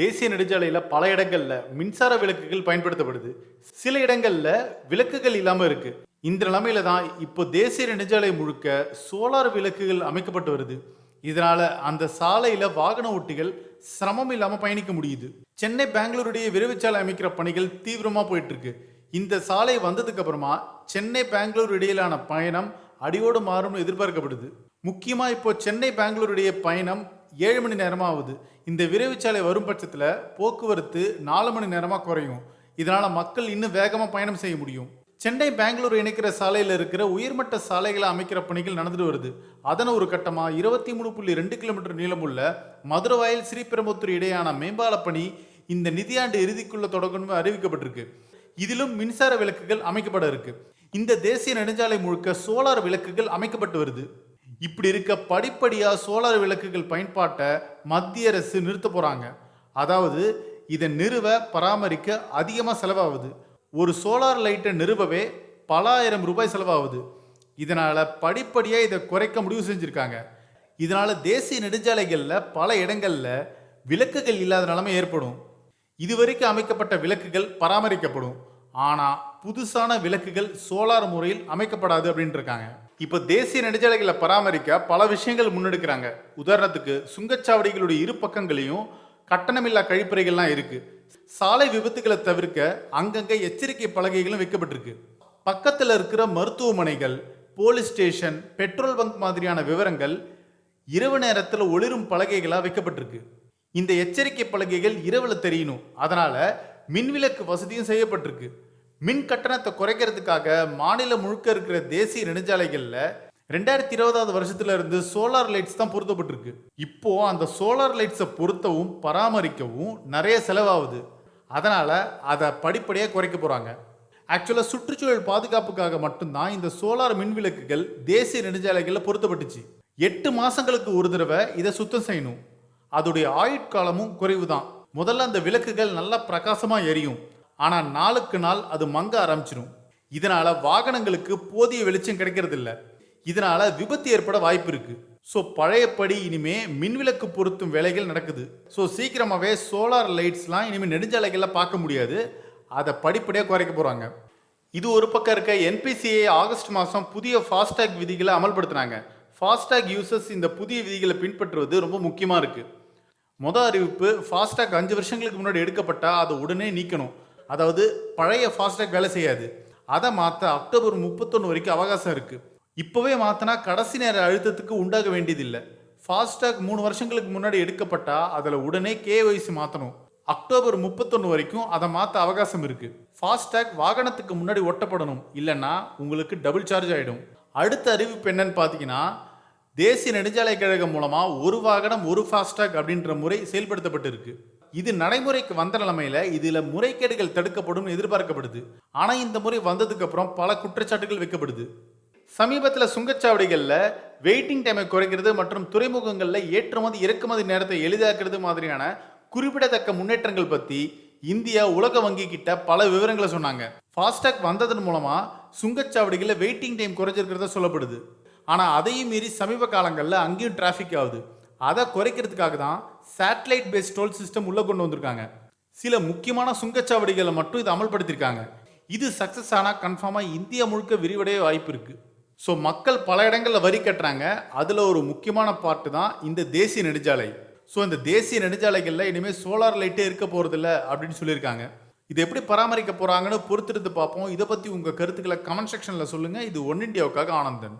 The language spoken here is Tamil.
தேசிய நெடுஞ்சாலையில் பல இடங்களில் மின்சார விளக்குகள் பயன்படுத்தப்படுது. சில இடங்களில் விளக்குகள் இல்லாமல் இருக்குது இந்த நிலைமையில தான் இப்போ தேசிய நெடுஞ்சாலை முழுக்க சோலார் விளக்குகள் அமைக்கப்பட்டு வருது. இதனால அந்த சாலையில வாகன ஓட்டிகள் சிரமம் இல்லாமல் பயணிக்க முடியுது. சென்னை பெங்களூருடைய விரைவுச்சாலை அமைக்கிற பணிகள் தீவிரமாக போயிட்டு இருக்கு. இந்த சாலை வந்ததுக்கு அப்புறமா சென்னை பெங்களூர் இடையிலான பயணம் அடியோடு மாறும்னு எதிர்பார்க்கப்படுது. முக்கியமா இப்போ சென்னை பெங்களூருடைய பயணம் ஏழு மணி நேரமாக ஆகுது இந்த விரைவுச்சாலை வரும் பட்சத்தில் போக்குவரத்து நாலு மணி நேரமாக குறையும். இதனால் மக்கள் இன்னும் வேகமாக பயணம் செய்ய முடியும். சென்னை பெங்களூர் இணைக்கிற சாலையில் இருக்கிற உயர்மட்ட சாலைகளை அமைக்கிற பணிகள் நடந்துட்டு வருது. அதன் ஒரு கட்டமாக இருபத்தி மூணு புள்ளி ரெண்டு கிலோமீட்டர் நீளமுள்ள மதுரவாயல் ஸ்ரீபெரும்புத்தூர் இடையான மேம்பால பணி இந்த நிதியாண்டு இறுதிக்குள்ள தொடங்கணும்னு அறிவிக்கப்பட்டிருக்கு. இதிலும் மின்சார விளக்குகள் அமைக்கப்பட இருக்கு. இந்த தேசிய நெடுஞ்சாலை முழுக்க சோலார் விளக்குகள் அமைக்கப்பட்டு வருது. இப்படி இருக்க படிப்படியாக சோலார் விளக்குகள் பயன்பாட்டை மத்திய அரசு நிறுத்த போகிறாங்க அதாவது இதை நிறுவ பராமரிக்க அதிகமாக செலவாகுது. ஒரு சோலார் லைட்டை நிறுவவே பல ஆயிரம் ரூபாய் செலவாகுது. இதனால் படிப்படியாக இதை குறைக்க முடிவு செஞ்சுருக்காங்க. இதனால் தேசிய நெடுஞ்சாலைகளில் பல இடங்களில் விளக்குகள் இல்லாத நிலைமை ஏற்படும். இதுவரைக்கும் அமைக்கப்பட்ட விளக்குகள் பராமரிக்கப்படும். ஆனால் புதுசான விளக்குகள் சோலார் முறையில் அமைக்கப்படாது அப்படின்ட்டு இருக்காங்க. இப்போ தேசிய நெடுஞ்சாலைகளை பராமரிக்க பல விஷயங்கள் முன்னெடுக்கிறாங்க. உதாரணத்துக்கு சுங்கச்சாவடிகளுடைய இரு பக்கங்களையும் கட்டணமில்லா கழிப்பறைகள்லாம் இருக்கு. சாலை விபத்துகளை தவிர்க்க அங்கங்கே எச்சரிக்கை பலகைகளும் வைக்கப்பட்டிருக்கு. பக்கத்தில் இருக்கிற மருத்துவமனைகள் போலீஸ் ஸ்டேஷன் பெட்ரோல் பங்க் மாதிரியான விவரங்கள் இரவு நேரத்தில் ஒளிரும் பலகைகளாக வைக்கப்பட்டிருக்கு. இந்த எச்சரிக்கை பலகைகள் இரவில் தெரியணும். அதனால மின்விளக்கு வசதியும் செய்யப்பட்டிருக்கு. மின் கட்டணத்தை குறைக்கிறதுக்காக மாநிலம் முழுக்க இருக்கிற தேசிய நெடுஞ்சாலைகளில் ரெண்டாயிரத்தி இருபதாவது வருஷத்துல இருந்து சோலார் லைட்ஸ் தான் பொருத்தப்பட்டிருக்கு. இப்போ அந்த சோலார் லைட்ஸை பொருத்தவும் பராமரிக்கவும் நிறைய செலவாகுது. அதனால அதை படிப்படியாக குறைக்க போறாங்க. ஆக்சுவலாக சுற்றுச்சூழல் பாதுகாப்புக்காக மட்டும்தான் இந்த சோலார் மின் விளக்குகள் தேசிய நெடுஞ்சாலைகளில் பொருத்தப்பட்டுச்சு. எட்டு மாசங்களுக்கு ஒரு தடவை இதை சுத்தம் செய்யணும். அதோடைய ஆயுட்காலமும் குறைவு தான் முதல்ல அந்த விளக்குகள் நல்லா பிரகாசமாக எரியும். ஆனால் நாளுக்கு நாள் அது மங்க ஆரம்பிச்சிடும் இதனால வாகனங்களுக்கு போதிய வெளிச்சம் கிடைக்கிறது இல்லை இதனால விபத்து ஏற்பட வாய்ப்பு இருக்கு. ஸோ பழையபடி இனிமே மின்விளக்கு பொருத்தும் வேலைகள் நடக்குது. ஸோ சீக்கிரமாகவே சோலார் லைட்ஸ்லாம் இனிமேல் நெடுஞ்சாலைகளில் பார்க்க முடியாது. அதை படிப்படியாக குறைக்க போகிறாங்க இது ஒரு பக்கம் இருக்க என்பிசிஐ ஆகஸ்ட் மாதம் புதிய ஃபாஸ்டேக் விதிகளை அமல்படுத்தினாங்க. ஃபாஸ்டேக் யூசர்ஸ் இந்த புதிய விதிகளை பின்பற்றுவது ரொம்ப முக்கியமாக இருக்குது மொதல் அறிவிப்பு ஃபாஸ்டேக் அஞ்சு வருஷங்களுக்கு முன்னாடி எடுக்கப்பட்டால் அதை உடனே நீக்கணும். அதாவது பழைய ஃபாஸ்டேக் வேலை செய்யாது. அதை மாற்ற அக்டோபர் முப்பத்தொன்று வரைக்கும் அவகாசம் இருக்குது இப்போவே மாற்றினா கடைசி நேர அழுத்தத்துக்கு உண்டாக வேண்டியதில்லை. ஃபாஸ்டேக் மூணு வருஷங்களுக்கு முன்னாடி எடுக்கப்பட்டால் அதில் உடனே கேஒய்சி மாற்றணும் அக்டோபர் முப்பத்தொன்று வரைக்கும் அதை மாற்ற அவகாசம் இருக்குது ஃபாஸ்டேக் வாகனத்துக்கு முன்னாடி ஒட்டப்படணும். இல்லைன்னா உங்களுக்கு டபுள் சார்ஜ் ஆகிடும் அடுத்த அறிவிப்பு என்னன்னு பார்த்தீங்கன்னா தேசிய நெடுஞ்சாலை கழகம் மூலமாக ஒரு வாகனம் ஒரு ஃபாஸ்டாக் அப்படின்ற முறை செயல்படுத்தப்பட்டிருக்கு. இது நடைமுறைக்கு வந்த நிலைமையில இதுல முறைகேடுகள் தடுக்கப்படும் எதிர்பார்க்கப்படுது. ஆனா இந்த முறை வந்ததுக்கு அப்புறம் பல குற்றச்சாட்டுகள் வைக்கப்படுது. சமீபத்தில் சுங்கச்சாவடிகளில் வெயிட்டிங் டைமை குறைக்கிறது மற்றும் துறைமுகங்களில் ஏற்றுமதி இறக்குமதி நேரத்தை எளிதாக்குறது மாதிரியான குறிப்பிடத்தக்க முன்னேற்றங்கள் பற்றி இந்தியா உலக வங்கி கிட்ட பல விவரங்களை சொன்னாங்க. ஃபாஸ்டாக் வந்ததன் மூலமா சுங்கச்சாவடிகளில் வெயிட்டிங் டைம் குறைஞ்சிருக்கிறத சொல்லப்படுது. ஆனால் அதையும் மீறி சமீப காலங்களில் அங்கேயும் டிராஃபிக் ஆகுது. அதை குறைக்கிறதுக்காக தான் சேட்டலைட் பேஸ்ட் டோல் சிஸ்டம் உள்ளே கொண்டு வந்திருக்காங்க. சில முக்கியமான சுங்கச்சாவடிகளை மட்டும் இதை அமல்படுத்தியிருக்காங்க. இது சக்ஸஸ் ஆனால் கன்ஃபார்மாக இந்தியா முழுக்க விரிவடைய வாய்ப்பு இருக்குது ஸோ மக்கள் பல இடங்களில் வரி கட்டுறாங்க. அதில் ஒரு முக்கியமான பார்ட்டு தான் இந்த தேசிய நெடுஞ்சாலை. ஸோ இந்த தேசிய நெடுஞ்சாலைகளில் இனிமேல் சோலார் லைட்டே இருக்க போகிறதில்ல அப்படின்னு சொல்லியிருக்காங்க. இது எப்படி பராமரிக்க போகிறாங்கன்னு பொறுத்திருந்து பார்ப்போம். இதை பற்றி உங்கள் கருத்துக்களை கமெண்ட் செக்ஷனில் சொல்லுங்கள் இது ஒன் இண்டியாவுக்காக ஆனந்தன்.